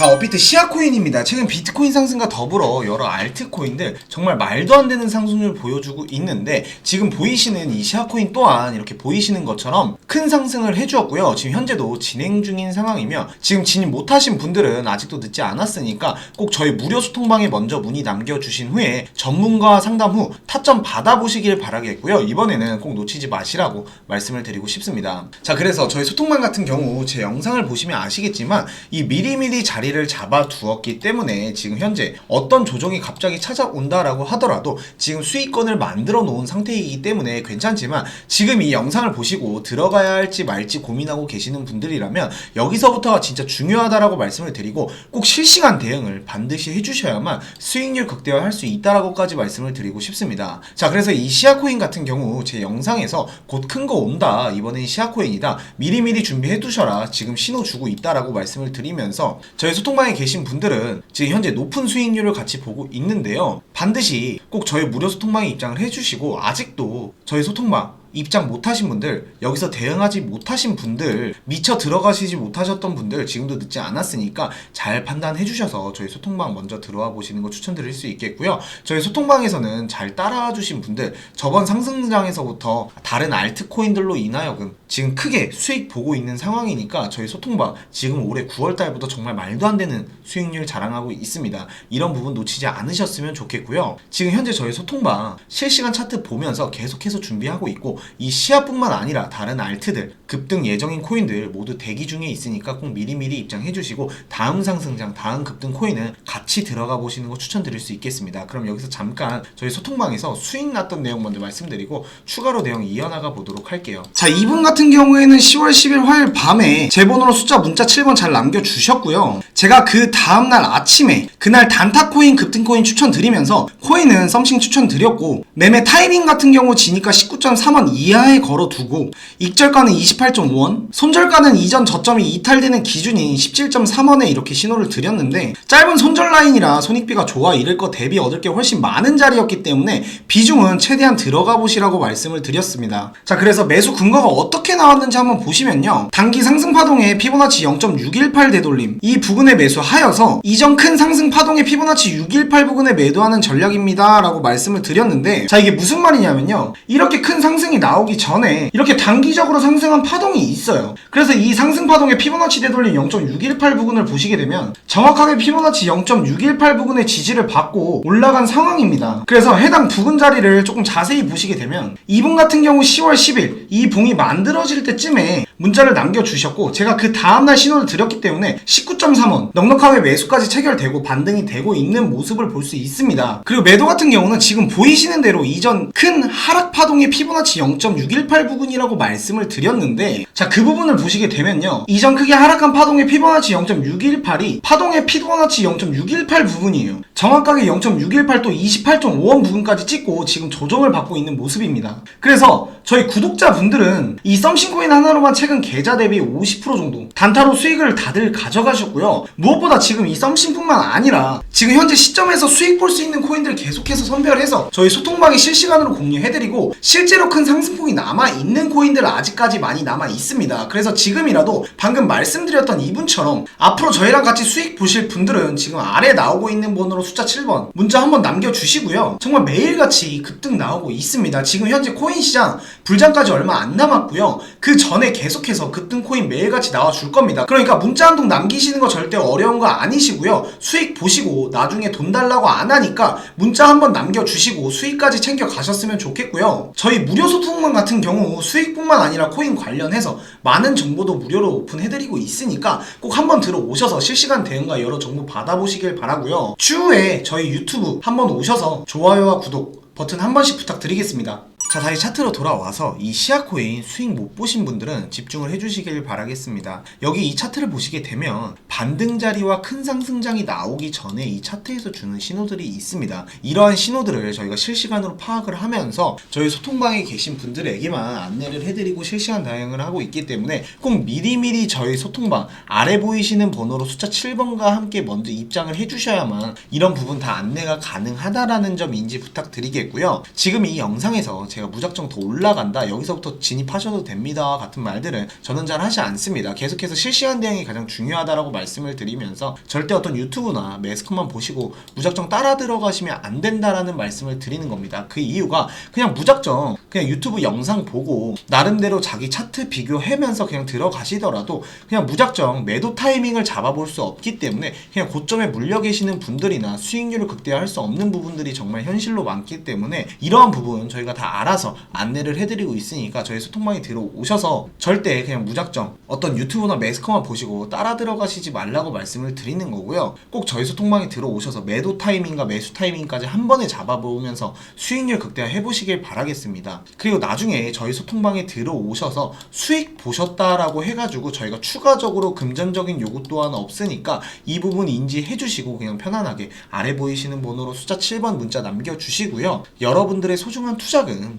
자, 업비트 시아코인입니다. 최근 비트코인 상승과 더불어 여러 알트코인들 정말 말도 안 되는 상승률 보여주고 있는데 지금 보이시는 이 시아코인 또한 이렇게 보이시는 것처럼 큰 상승을 해주었고요. 지금 현재도 진행 중인 상황이며 지금 진입 못하신 분들은 아직도 늦지 않았으니까 꼭 저희 무료 소통방에 먼저 문의 남겨주신 후에 전문가 상담 후 타점 받아보시길 바라겠고요. 이번에는 꼭 놓치지 마시라고 말씀을 드리고 싶습니다. 자, 그래서 저희 소통방 같은 경우 제 영상을 보시면 아시겠지만 이 미리미리 자리 를 잡아 두었기 때문에 지금 현재 어떤 조정이 갑자기 찾아온다라고 하더라도 지금 수익권을 만들어 놓은 상태이기 때문에 괜찮지만 지금 이 영상을 보시고 들어가야 할지 말지 고민하고 계시는 분들이라면 여기서부터가 진짜 중요하다라고 말씀을 드리고 꼭 실시간 대응을 반드시 해주셔야만 수익률 극대화할 수 있다라고까지 말씀을 드리고 싶습니다. 자, 그래서 이 시아코인 같은 경우 제 영상에서 곧 큰 거 온다. 이번엔 시아코인이다. 미리미리 준비해 두셔라. 지금 신호 주고 있다라고 말씀을 드리면서 저희 소통방에 계신 분들은 지금 현재 높은 수익률을 같이 보고 있는데요. 반드시 꼭 저희 무료 소통방에 입장을 해주시고 아직도 저희 소통방 입장 못하신 분들, 여기서 대응하지 못하신 분들, 미처 들어가시지 못하셨던 분들, 지금도 늦지 않았으니까 잘 판단해 주셔서 저희 소통방 먼저 들어와 보시는 거 추천드릴 수 있겠고요. 저희 소통방에서는 잘 따라와 주신 분들, 저번 상승장에서부터 다른 알트코인들로 인하여금 지금 크게 수익 보고 있는 상황이니까 저희 소통방 지금 올해 9월 달부터 정말 말도 안 되는 수익률 자랑하고 있습니다. 이런 부분 놓치지 않으셨으면 좋겠고요. 지금 현재 저희 소통방 실시간 차트 보면서 계속해서 준비하고 있고 이 시아뿐만 아니라 다른 알트들 급등 예정인 코인들 모두 대기 중에 있으니까 꼭 미리미리 입장해 주시고 다음 상승장 다음 급등 코인은 같이 들어가 보시는 거 추천드릴 수 있겠습니다. 그럼 여기서 잠깐 저희 소통방에서 수익 났던 내용 먼저 말씀드리고 추가로 내용 이어나가 보도록 할게요. 자 이분 같은 경우에는 10월 10일 화요일 밤에 제 번호로 숫자 문자 7번 잘 남겨주셨고요. 제가 그 다음날 아침에 그날 단타 코인 급등 코인 추천드리면서 코인은 썸씽 추천드렸고 매매 타이밍 같은 경우 지니까 19.3원 이하에 걸어두고 익절가는 28.5원 손절가는 이전 저점이 이탈되는 기준인 17.3원에 이렇게 신호를 드렸는데 짧은 손절 라인이라 손익비가 좋아 이럴 거 대비 얻을 게 훨씬 많은 자리였기 때문에 비중은 최대한 들어가 보시라고 말씀을 드렸습니다. 자 그래서 매수 근거가 어떻게 나왔는지 한번 보시면요. 단기 상승 파동에 피보나치 0.618 되돌림 이 부근에 매수하여서 이전 큰 상승 파동에 피보나치 618 부근에 매도하는 전략입니다 라고 말씀을 드렸는데 자 이게 무슨 말이냐면요. 이렇게 큰 상승이 나오기 전에 이렇게 단기적으로 상승한 파동이 있어요. 그래서 이 상승 파동의 피보나치 되돌림 0.618 부근을 보시게 되면 정확하게 피보나치 0.618 부근의 지지를 받고 올라간 상황입니다. 그래서 해당 부근 자리를 조금 자세히 보시게 되면 이분 같은 경우 10월 10일 이 봉이 만들어질 때쯤에 문자를 남겨주셨고 제가 그 다음날 신호를 드렸기 때문에 19.3원 넉넉하게 매수까지 체결되고 반등이 되고 있는 모습을 볼 수 있습니다. 그리고 매도 같은 경우는 지금 보이시는 대로 이전 큰 하락 파동의 피보나치 0.618 부분이라고 말씀을 드렸는데 자 그 부분을 보시게 되면요 이전 크게 하락한 파동의 피보나치 0.618이 파동의 피보나치 0.618 부분이에요. 정확하게 0.618 또 28.5원 부분까지 찍고 지금 조정을 받고 있는 모습입니다. 그래서 저희 구독자분들은 이 썸씽코인 하나로만 최근 계좌 대비 50% 정도 단타로 수익을 다들 가져가셨고요. 무엇보다 지금 이 썸씽뿐만 아니라 지금 현재 시점에서 수익 볼 수 있는 코인들 계속해서 선별해서 저희 소통방에 실시간으로 공유해드리고 실제로 큰 상승폭이 남아 있는 코인들 아직까지 많이 남아 있습니다. 그래서 지금이라도 방금 말씀드렸던 이분처럼 앞으로 저희랑 같이 수익 보실 분들은 지금 아래 나오고 있는 번호로 숫자 7번 문자 한번 남겨주시고요. 정말 매일같이 급등 나오고 있습니다. 지금 현재 코인 시장 불장까지 얼마 안 남았고요. 그 전에 계속해서 급등 코인 매일같이 나와줄 겁니다. 그러니까 문자 한 통 남기시는 거 절대 어려운 거 아니시고요. 수익 보시고 나중에 돈 달라고 안 하니까 문자 한번 남겨주시고 수익까지 챙겨 가셨으면 좋겠고요. 저희 무료 소통방 같은 경우 수익뿐만 아니라 코인 관련해서 많은 정보도 무료로 오픈해드리고 있으니까 꼭 한번 들어오셔서 실시간 대응과 여러 정보 받아보시길 바라고요. 추후에 저희 유튜브 한번 오셔서 좋아요와 구독 버튼 한 번씩 부탁드리겠습니다. 자 다시 차트로 돌아와서 이 시아코인 수익 못 보신 분들은 집중을 해주시길 바라겠습니다. 여기 이 차트를 보시게 되면 반등 자리와 큰 상승장이 나오기 전에 이 차트에서 주는 신호들이 있습니다. 이러한 신호들을 저희가 실시간으로 파악을 하면서 저희 소통방에 계신 분들에게만 안내를 해드리고 실시간 다행을 하고 있기 때문에 꼭 미리미리 저희 소통방 아래 보이시는 번호로 숫자 7번과 함께 먼저 입장을 해주셔야만 이런 부분 다 안내가 가능하다라는 점 인지 부탁드리겠고요. 지금 이 영상에서 제가 제가 무작정 더 올라간다 여기서부터 진입하셔도 됩니다 같은 말들은 저는 잘 하지 않습니다. 계속해서 실시간 대응이 가장 중요하다라고 말씀을 드리면서 절대 어떤 유튜브나 매스컴만 보시고 무작정 따라 들어가시면 안 된다라는 말씀을 드리는 겁니다. 그 이유가 그냥 무작정 그냥 유튜브 영상 보고 나름대로 자기 차트 비교하면서 그냥 들어가시더라도 그냥 무작정 매도 타이밍을 잡아볼 수 없기 때문에 그냥 고점에 물려 계시는 분들이나 수익률을 극대화할 수 없는 부분들이 정말 현실로 많기 때문에 이러한 부분 저희가 다 알아 서 안내를 해드리고 있으니까 저희 소통방에 들어오셔서 절대 그냥 무작정 어떤 유튜브나 매스컴만 보시고 따라 들어가시지 말라고 말씀을 드리는 거고요. 꼭 저희 소통방에 들어오셔서 매도 타이밍과 매수 타이밍까지 한 번에 잡아보면서 수익률 극대화 해보시길 바라겠습니다. 그리고 나중에 저희 소통방에 들어오셔서 수익 보셨다라고 해가지고 저희가 추가적으로 금전적인 요구 또한 없으니까 이 부분 인지해 주시고 그냥 편안하게 아래 보이시는 번호로 숫자 7번 문자 남겨주시고요. 여러분들의 소중한 투자금